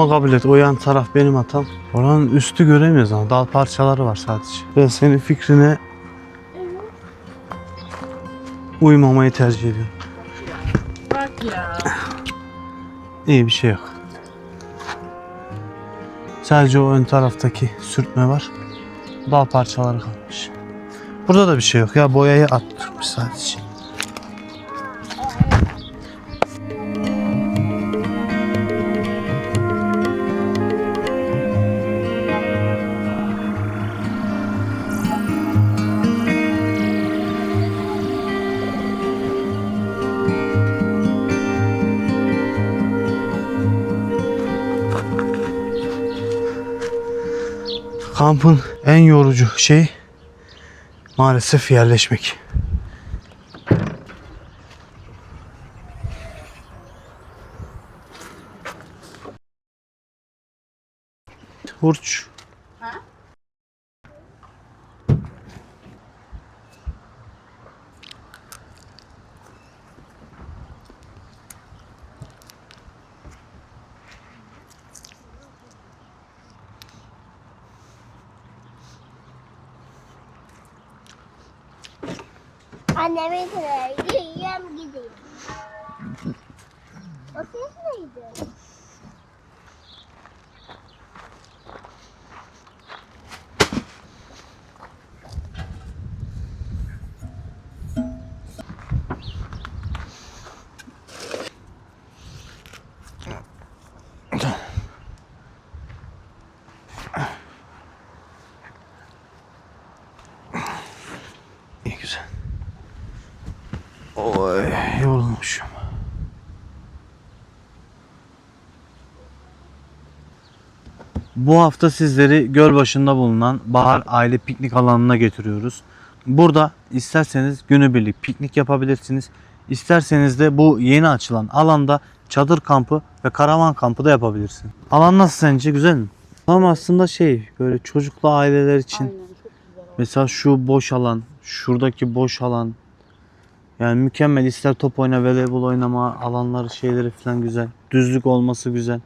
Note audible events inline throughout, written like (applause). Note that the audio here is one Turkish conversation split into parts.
Ama kabul et o yan taraf benim hatam. Oranın üstü göremiyoruz ama dal parçaları var sadece. Ben senin fikrine uymamayı tercih ediyorum. Bak ya. İyi bir şey yok. Sadece o ön taraftaki sürtme var. Dal parçaları kalmış. Burada da bir şey yok ya boyayı attırmış sadece. Kampın en yorucu şey maalesef yerleşmek. Hurç. Annemin sıraydı, yiyem gideyim. O ses neydi? Oy yorulmuşum. Bu hafta sizleri göl başında bulunan Bahar Aile Piknik alanına getiriyoruz. Burada isterseniz günübirlik piknik yapabilirsiniz. İsterseniz de bu yeni açılan alanda çadır kampı ve karavan kampı da yapabilirsiniz. Alan nasıl sence? Güzel mi? Ama aslında şey böyle çocuklu aileler için Aynen çok güzel. Mesela şu boş alan, şuradaki boş alan. Yani mükemmel. İster top oyna, voleybol oynama alanları, şeyleri falan güzel. Düzlük olması güzel.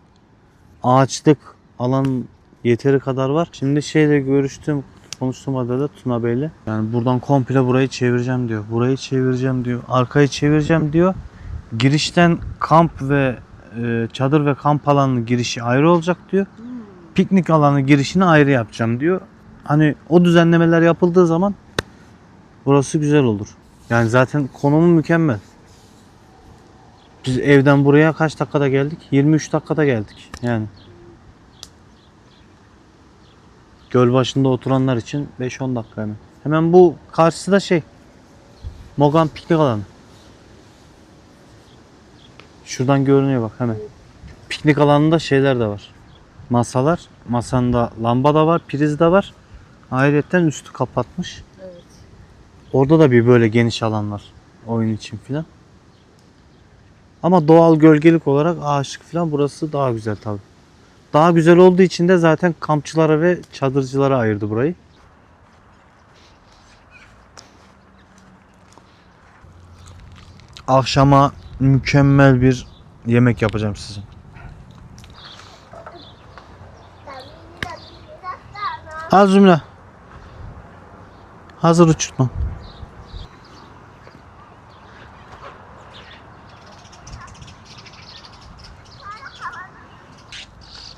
Ağaçlık alan yeteri kadar var. Şimdi şeyle görüştüm, konuştum adada Tuna Bey'le. Yani buradan komple burayı çevireceğim diyor. Burayı çevireceğim diyor. Arkayı çevireceğim diyor. Girişten kamp ve e, çadır ve kamp alanının girişi ayrı olacak diyor. Piknik alanı girişini ayrı yapacağım diyor hani o düzenlemeler yapıldığı zaman burası güzel olur. Yani zaten konumu mükemmel. Biz evden buraya kaç dakikada geldik? 23 dakikada geldik yani. Göl başında oturanlar için 5-10 dakika hemen. Hemen bu karşısı da şey. Mogan piknik alanı. Şuradan görünüyor bak hemen. Piknik alanında şeyler de var. Masalar. Masanda lamba da var, priz de var. Ayrıca üstü kapatmış. Orada da bir böyle geniş alan var. Oyun için filan. Ama doğal gölgelik olarak ağaçlık filan burası daha güzel tabi. Daha güzel olduğu için de zaten kampçılara ve çadırcılara ayırdı burayı. Akşama mükemmel bir yemek yapacağım size. Al Zümra. Hazır uçurtma.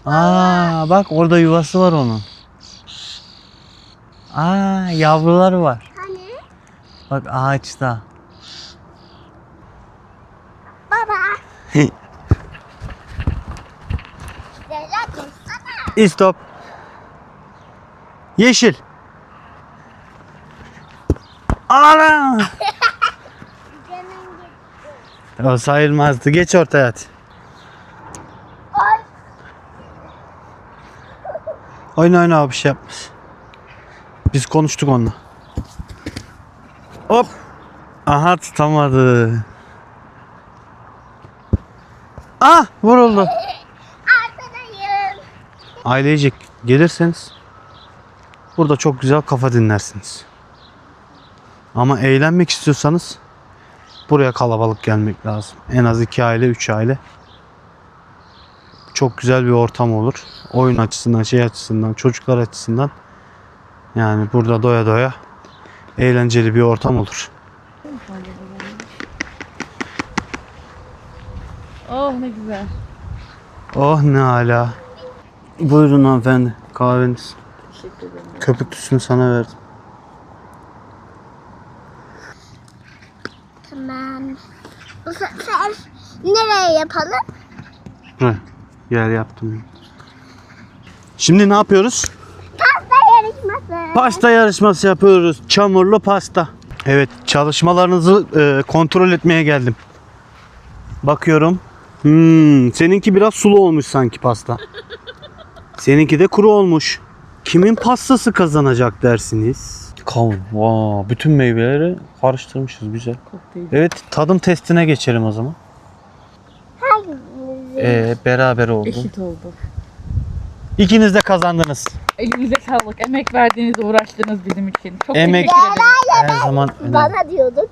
Aa bak orada yuvası var onun. Aa yavruları var. Hani? Bak ağaçta. Baba. (laughs) İstop. Yeşil. Ana! (laughs) O sayılmazdı. Geç ortaya hadi. Oyna oyna abi şey yapmaz. Biz konuştuk onunla. Hop. Aha tutamadı. Ah vuruldu. Arkadayım. Ailecek gelirseniz burada çok güzel kafa dinlersiniz. Ama eğlenmek istiyorsanız buraya kalabalık gelmek lazım. En az iki aile, üç aile. Çok güzel bir ortam olur. Oyun açısından, şey açısından, çocuklar açısından. Yani burada doya doya eğlenceli bir ortam olur. Oh ne güzel. Oh ne ala. Buyurun hanımefendi kahveniz. Teşekkür ederim. Sana verdim. Tamam. Bu sefer nereye yapalım? Buraya. Yer yaptım. Şimdi ne yapıyoruz? Pasta yarışması. Pasta yarışması yapıyoruz. Çamurlu pasta. Evet çalışmalarınızı e, kontrol etmeye geldim. Bakıyorum. Hmm, seninki biraz sulu olmuş sanki pasta. Seninki de kuru olmuş. Kimin pastası kazanacak dersiniz? Kavun. Vaa, bütün meyveleri karıştırmışız güzel. Evet tadım testine geçelim o zaman. Ee, beraber oldu. Eşit oldu. İkiniz de kazandınız. Elinize sağlık. Emek verdiğiniz, uğraştığınız bizim için. Çok Emek- teşekkür ederim. Her zaman önemli. Bana diyorduk.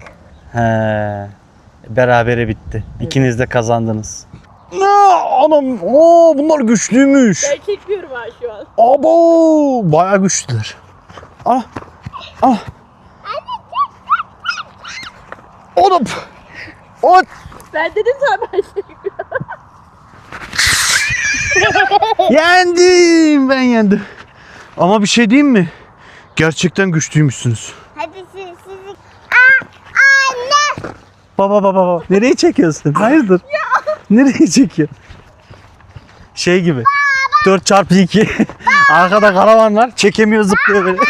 He. Berabere bitti. İkiniz de kazandınız. Anam, oo, bunlar güçlüymüş. Ben çekiyorum ha şu an. Abo, bayağı güçlüler. Ah, ah. Oğlum. Ot. Ben dedim sana ben çekiyorum. Yendim, ben yendim. Ama bir şey diyeyim mi? Gerçekten güçlüymüşsünüz. Hadi siz sizi. Aa, anne. Baba baba baba. Nereye çekiyorsun? Hayırdır? Nereye çekiyor? Şey gibi. 4 çarpı 2. Arkada karavan var. Çekemiyor zıplıyor böyle. (laughs)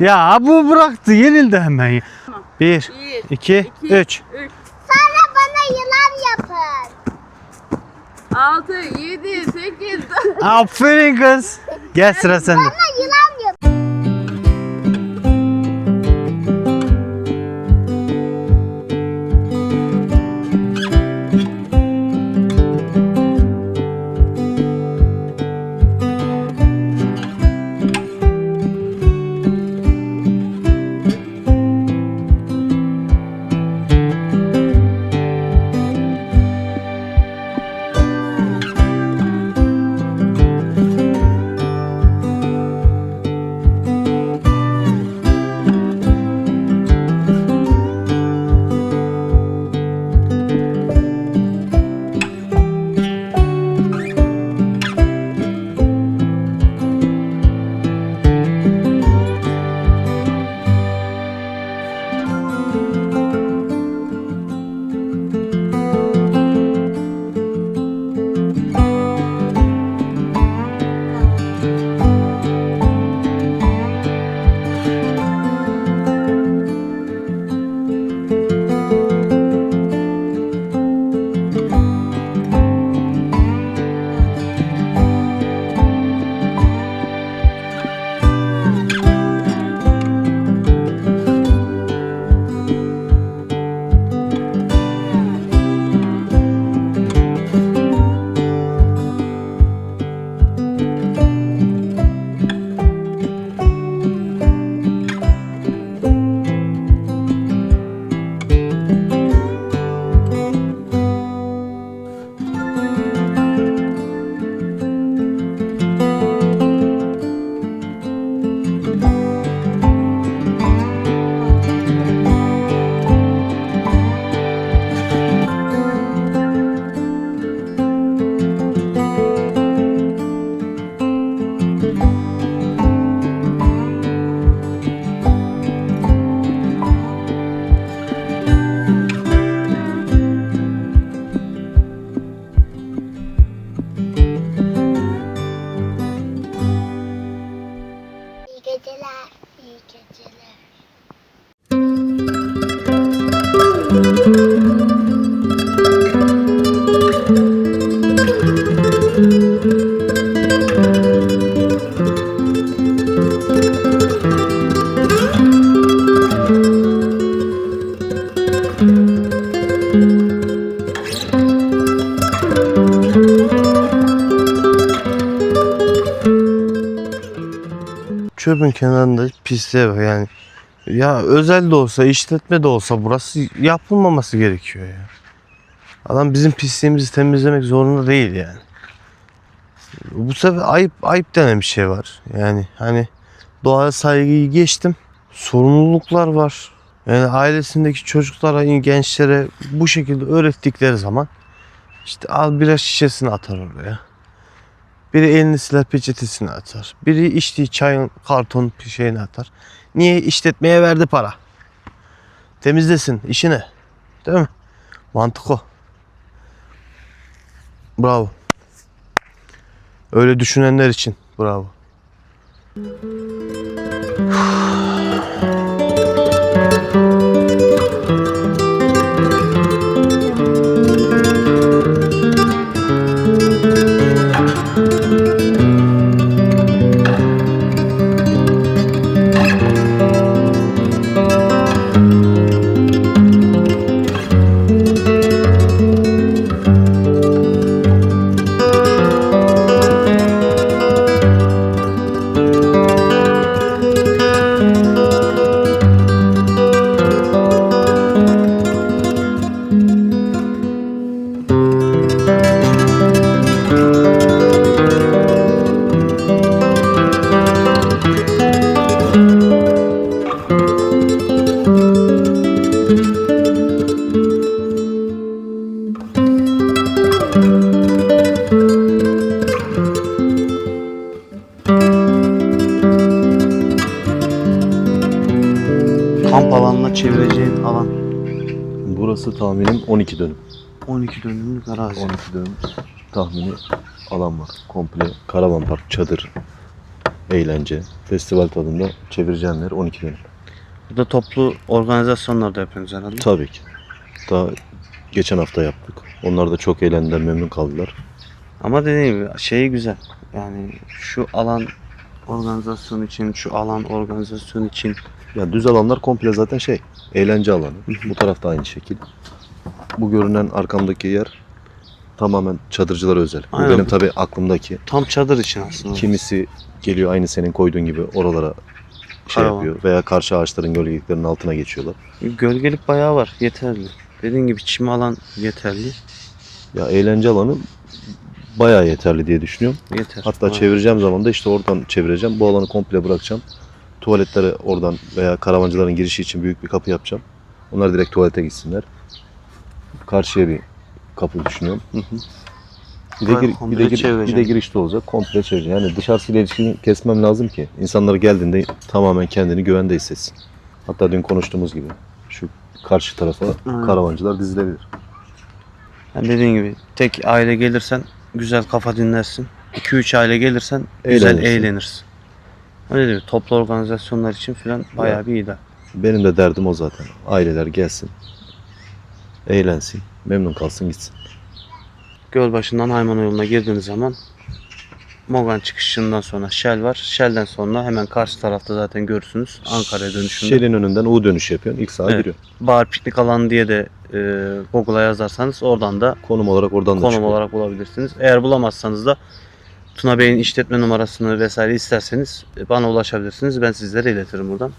Ya bu bıraktı. Yenildi hemen. 1, Bir, 2, iki, 3. üç. Sonra bana yılan yapın. Altı, yedi, sekiz. Aferin kız. Gel sıra sende. Bana yılan çöpün kenarında pisliğe bak yani Ya özel de olsa, işletme de olsa burası yapılmaması gerekiyor ya. Adam bizim pisliğimizi temizlemek zorunda değil yani. Bu sefer ayıp ayıp denen bir şey var. Yani hani doğaya saygıyı geçtim. Sorumluluklar var. Yani ailesindeki çocuklara, gençlere bu şekilde öğrettikleri zaman işte al bira şişesini atar oraya. Biri elini siler peçetesini atar. Biri içtiği çayın karton şeyini atar. Niye işletmeye verdi para? Temizlesin işine. Değil mi? Mantık o. Bravo. Öyle düşünenler için bravo. Çevireceğin alan. Burası tahminim 12 dönüm. 12 dönümlük arazi. 12 dönüm tahmini alan var. Komple karavan park, çadır, eğlence, festival tadında çevireceğim yer 12 dönüm. Burada toplu organizasyonlar da yapıyorsunuz herhalde. Tabii ki. Daha geçen hafta yaptık. Onlar da çok eğlendiler, memnun kaldılar. Ama dediğim gibi şeyi güzel. Yani şu alan organizasyon için, şu alan organizasyon için Yani düz alanlar komple zaten şey, eğlence alanı. Bu tarafta aynı şekil. Bu görünen arkamdaki yer tamamen çadırcılara özel. Bu Aynen. benim tabii aklımdaki. tam çadır için aslında. Kimisi geliyor aynı senin koyduğun gibi oralara şey Karavan. yapıyor veya karşı ağaçların gölgeliklerinin altına geçiyorlar. Gölgelik bayağı var. Yeterli. Dediğim gibi çim alan yeterli. Ya eğlence alanı bayağı yeterli diye düşünüyorum. Yeter. Hatta Bayağı. çevireceğim zaman da işte oradan çevireceğim. Bu alanı komple bırakacağım. Tuvaletleri oradan veya karavancıların girişi için büyük bir kapı yapacağım. Onlar direkt tuvalete gitsinler. Karşıya bir kapı düşünüyorum. Hı hı. Bir de, gir, bir, de gir- bir de girişte olacak. Komple çevireceğim. Yani dışarısıyla ilişkini kesmem lazım ki insanlar geldiğinde tamamen kendini güvende hissetsin. Hatta dün konuştuğumuz gibi şu karşı tarafa Aynen. karavancılar dizilebilir. Yani dediğin gibi tek aile gelirsen güzel kafa dinlersin. 2-3 aile gelirsen güzel Eğlenirsin. eğlenirsin. Öyle değil mi? Toplu organizasyonlar için falan bayağı bir iyi de. Benim de derdim o zaten. Aileler gelsin. Eğlensin. Memnun kalsın gitsin. Gölbaşı'ndan Hayman yoluna girdiğiniz zaman Mogan çıkışından sonra Shell var. Shell'den sonra hemen karşı tarafta zaten görürsünüz Ankara'ya dönüşünde. Şelin önünden U dönüş yapıyorsun. İlk sağa Evet. giriyor. Bar piknik alanı diye de e, Google'a yazarsanız oradan da Konum olarak oradan da konum çıkıyor. olarak bulabilirsiniz. Eğer bulamazsanız da Tuna Bey'in işletme numarasını vesaire isterseniz bana ulaşabilirsiniz. Ben sizlere iletirim buradan.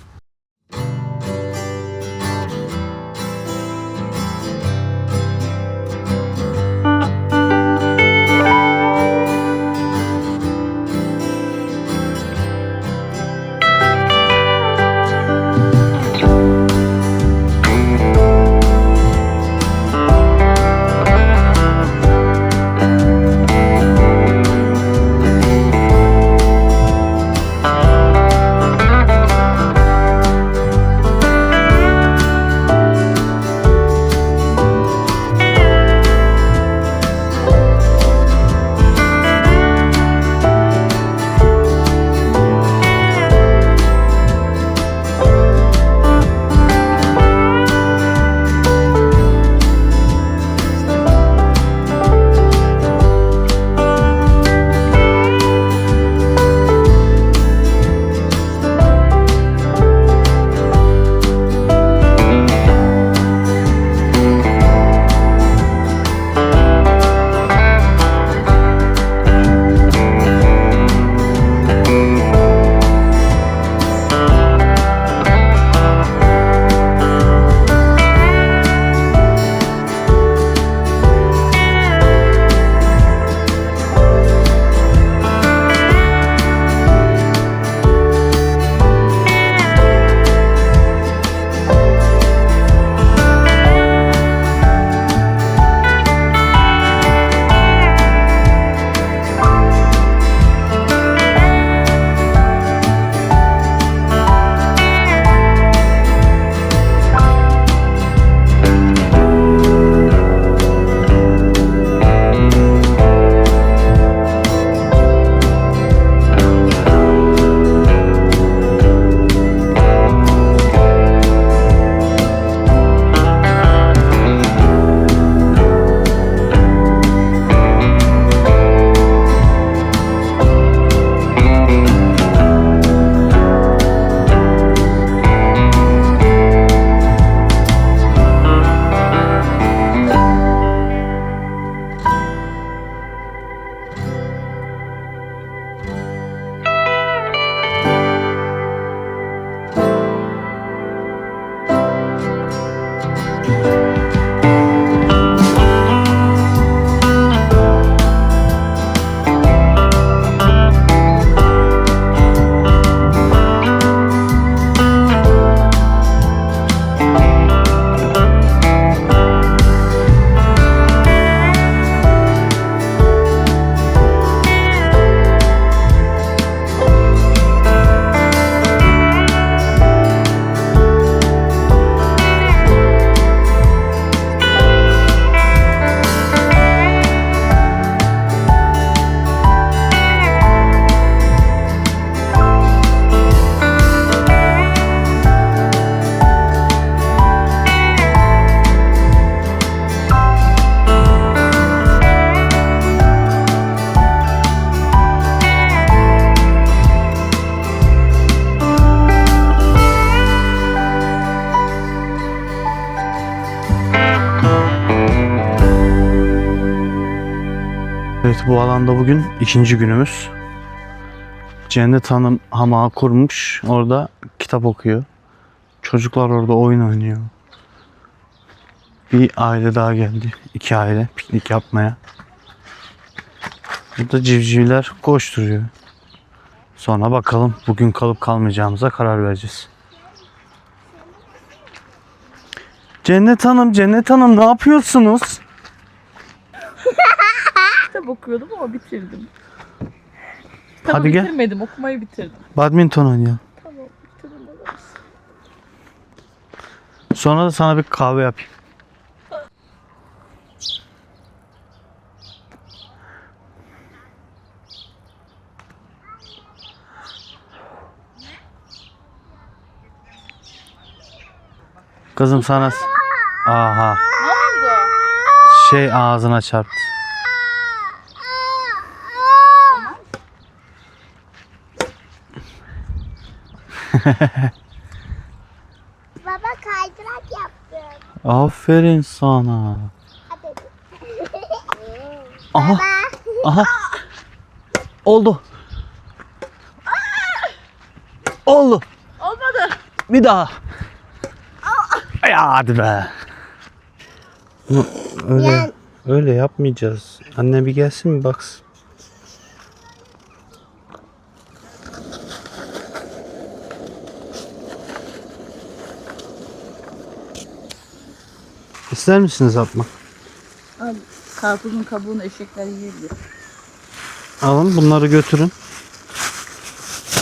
Bu alanda bugün ikinci günümüz. Cennet Hanım hamağı kurmuş. Orada kitap okuyor. Çocuklar orada oyun oynuyor. Bir aile daha geldi. İki aile piknik yapmaya. Burada civcivler koşturuyor. Sonra bakalım bugün kalıp kalmayacağımıza karar vereceğiz. Cennet Hanım, Cennet Hanım ne yapıyorsunuz? Kitap okuyordum ama bitirdim. Kitabı Hadi gel. bitirmedim, okumayı bitirdim. Badminton oynayalım. Tamam, bitirdim. Sonra da sana bir kahve yapayım. Kızım sana... Aha. Ne oldu? Şey ağzına çarptı. (laughs) Baba kaydırak yaptım. Aferin sana. Aha. Baba. Aha. Oldu. Oldu. Olmadı. Bir daha. Ya hadi be. Öyle, öyle yapmayacağız. Anne bir gelsin mi baksın. İster misiniz atmak? Al, karpuzun kabuğunu eşekler yiyebilir. Alın bunları götürün.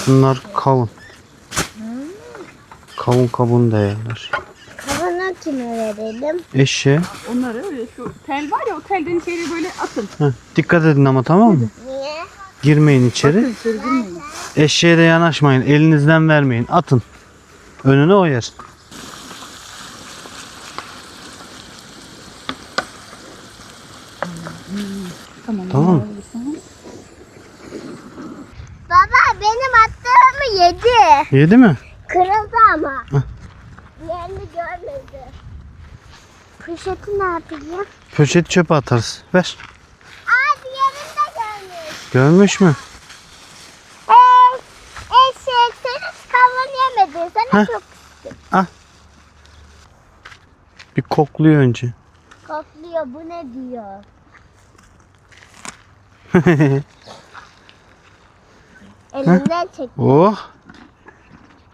Bunlar kavun. Kavun kabuğunu da yerler. Kavunu kime verelim? Eşeğe. Onları öyle şu tel var ya o telden içeri böyle atın. Heh, dikkat edin ama tamam mı? Niye? Girmeyin içeri. Bakın içeri girmeyin. Eşeğe de yanaşmayın. Elinizden vermeyin. Atın. Önüne o yer. Tamam. Baba benim attığımı yedi. Yedi mi? Kırıldı ama. Hah. Diğerini görmedi. Poşeti ne yapayım? Poşet çöpe atarız. Ver. Aa diğerini de görmüş. Görmüş mü? Eee eşek sen hiç kavun yemedin. Sana Heh. çok Bir kokluyor önce. kokluyor. Bu ne diyor? Elinden çek. oh.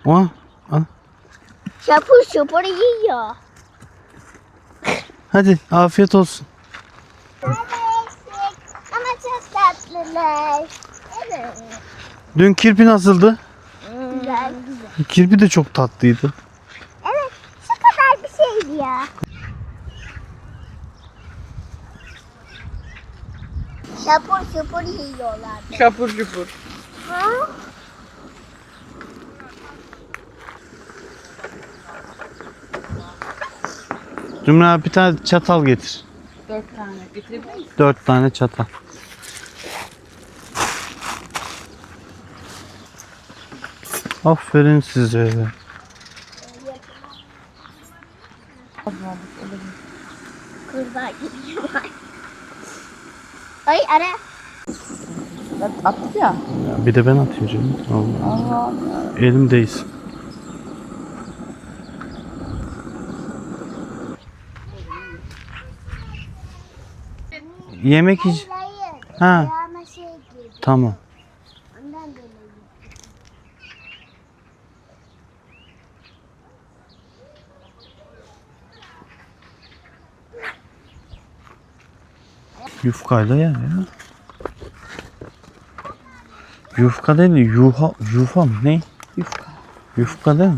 Oh. Şapur şupur yiyor. Hadi afiyet olsun. Ama çok tatlılar. Evet. Dün kirpi nasıldı? Güzel. Kirpi de çok tatlıydı. Evet. Şu kadar bir şeydi ya. Şapur şupur yiyorlar. Şapur şupur. Ha? Zümra bir tane çatal getir. Dört tane getirebilir misin? Dört tane çatal. Aferin size. Kurbağa gidiyor. Ay ara. Attı ya. Ya bir de ben atayım canım. Allah. Allah. Elimdeyiz. Yemek iç. Hayır. Ha Ayağıma şey girdi. tamam. Yufkayla yer ya. Yufka değil de yuha, yufa mı? Ne? Yufka. Yufka değil mi?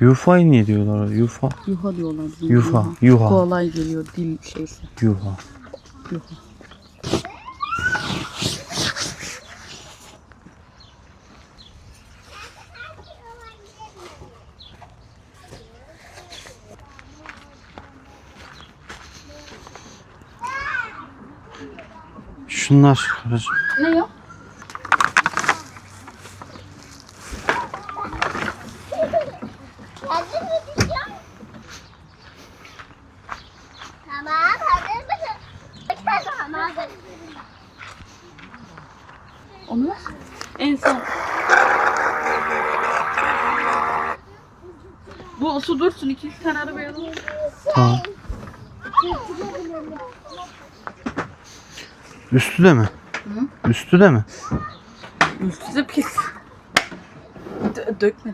Yufayı ne diyorlar? Yufa, Yuha diyorlar. yufa, yuha, Kolay geliyor dil şeysi. yuha. Yuha. şunlar. Ne yok? Onlar en son. Bu su dursun. İkinci tane arabaya alalım. Tamam. Üstü de mi? Üstü de mi? Üstü de pis. Dö- dökme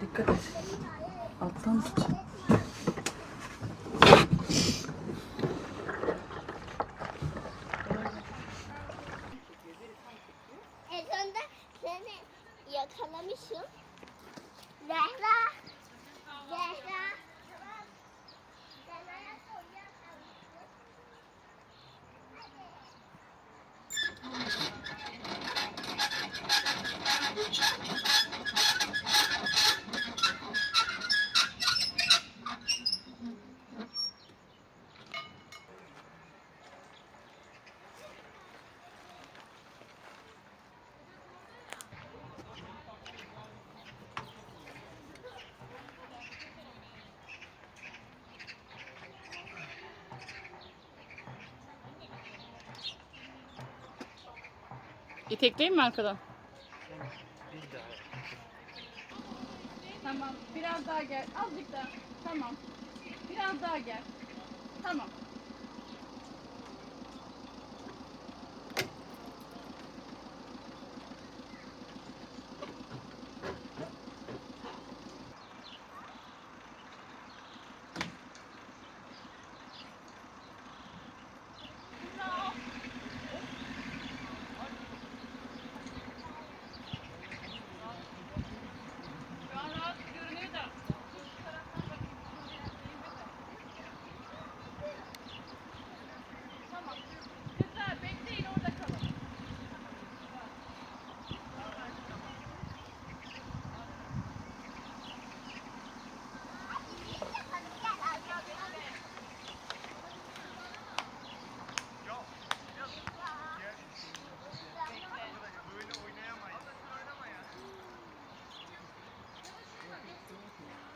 İtekleyeyim mi arkadan? Tamam. Biraz daha gel. Azıcık daha. Tamam. Biraz daha gel.